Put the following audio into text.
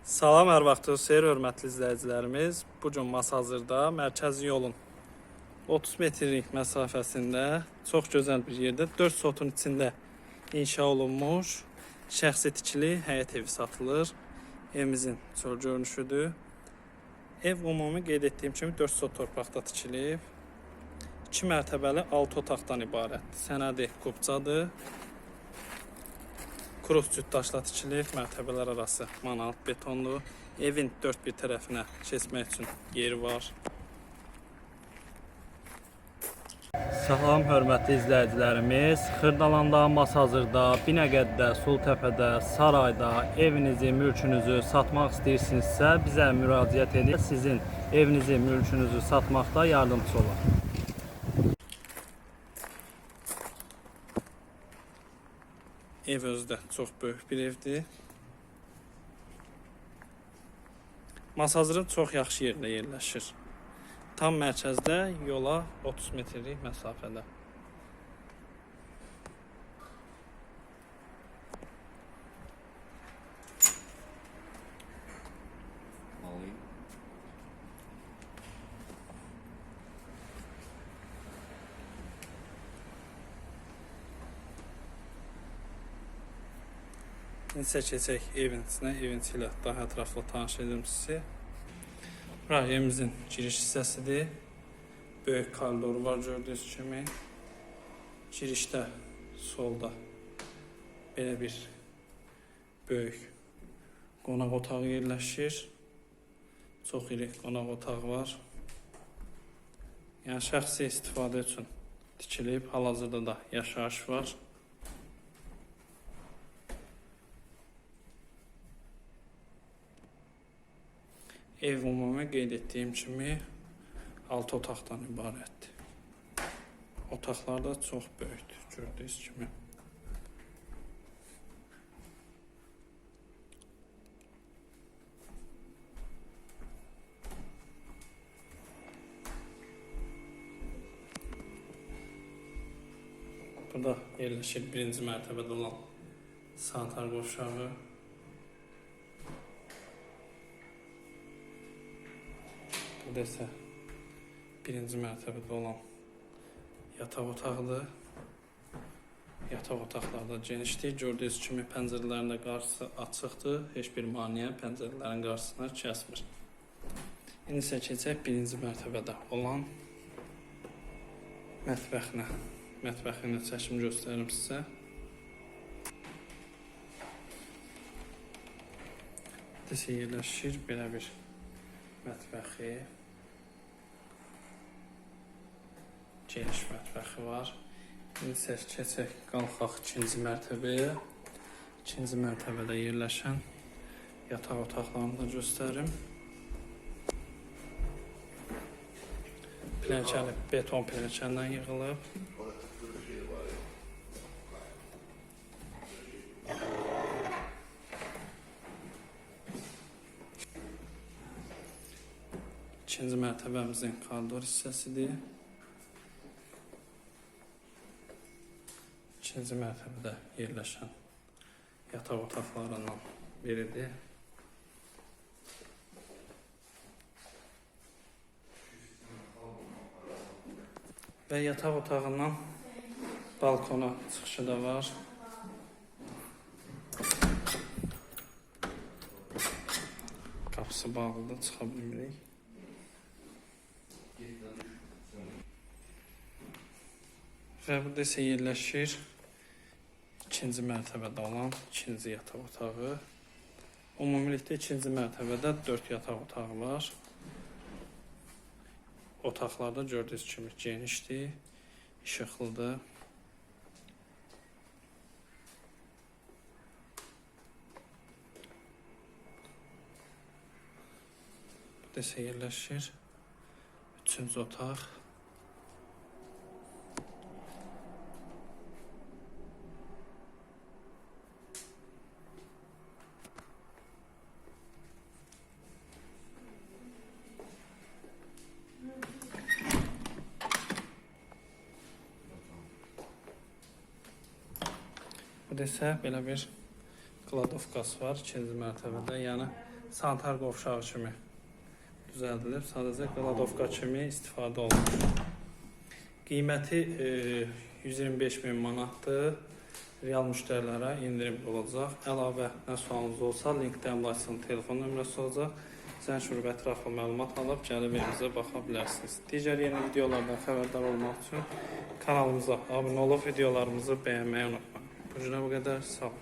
Salam, hər vaxtınız xeyir, hörmətli izləyicilərimiz. Bu gün Masazırda mərkəzi yolun 30 metrlik məsafəsində çox gözəl bir yerdə 4 sotun içində inşa olunmuş şəxsi tikili həyət evi satılır. Evimizin çöl görünüşüdür. Ev ümumi qeyd etdiyim kimi 4 sot torpaqda tikilib. 2 mərtəbəli 6 otaqdan ibarətdir. Sənədi qubcadır. Kruz cütdaşla tikilib, mərtəbələr arası manal betonlu. Evin dörd bir tərəfinə keçmək üçün yeri var. Salam hörmətli izləyicilərimiz. Xırdalanda, Masazırda, Binəqədidə, Sultəpədə, Sarayda evinizi, mülkünüzü satmaq istəyirsinizsə, bizə müraciət edin. Sizin evinizi, mülkünüzü satmaqda yardımçı olaq. Ev özü də çox böyük bir evdir. Masazırın çox yaxşı yerdə yerləşir. Tam mərkəzdə yola 30 metrlik məsafədə. İnsə keçək evin içinə, evin içi ilə daha ətraflı tanış edim sizi. Bura evimizin giriş hissəsidir. Böyük koridoru var gördüyünüz kimi. Girişdə solda belə bir böyük qonaq otağı yerləşir. Çox iri qonaq otağı var. Yəni şəxsi istifadə üçün tikilib, hal-hazırda da yaşayış var. Ev ümumi qeyd etdiyim kimi 6 otaqdan ibarətdir. Otaqlar da çox böyükdür, gördüyünüz kimi. Burada yerləşir birinci mərtəbədə olan sanitar qovşağı. İsə birinci mərtəbədə olan yataq otağıdır. Yataq otaqlarda genişdir. Gördüyünüz kimi pəncərələrin də qarşısı açıqdır. Heç bir maneə pəncərələrin qarşısını kəsmir. İndi isə birinci mərtəbədə olan mətbəxinə. Mətbəxinə çəkim göstərim sizə. Desə yerləşir belə bir mətbəxi. Geniş mətbəxi var. İndi keçək qalxaq ikinci mərtəbəyə. İkinci mərtəbədə yerləşən yataq otaqlarını da göstərim. Plənkəli beton plənkəndən yığılıb. İkinci mərtəbəmizin koridor hissəsidir. İkinci mərtəbədə yerləşən yataq otaqlarından biridir. Və yataq otağından balkona çıxışı da var. Qapısı bağlıdır, çıxa bilmirik. Və burada isə yerləşir ikinci mərtəbədə olan ikinci yataq otağı. Ümumilikdə ikinci mərtəbədə 4 yataq otağı var. Otaqlarda gördüyünüz kimi genişdir, işıqlıdır. Burada isə yerləşir üçüncü otaq. Burada isə belə bir kladovkası var ikinci mərtəbədə. Yəni sanitar qovşağı kimi düzəldilib. Sadəcə qladovka kimi istifadə olunur. Qiyməti e, 125 min manatdır. Real müştərilərə indirim olacaq. Əlavə nə sualınız olsa, linkdə əmlakçının telefon nömrəsi olacaq. Zəng vurub ətraflı məlumat alıb gəlib evimizə baxa bilərsiniz. Digər yeni videolardan xəbərdar olmaq üçün kanalımıza abunə olub videolarımızı bəyənməyi unutmayın. pois não só.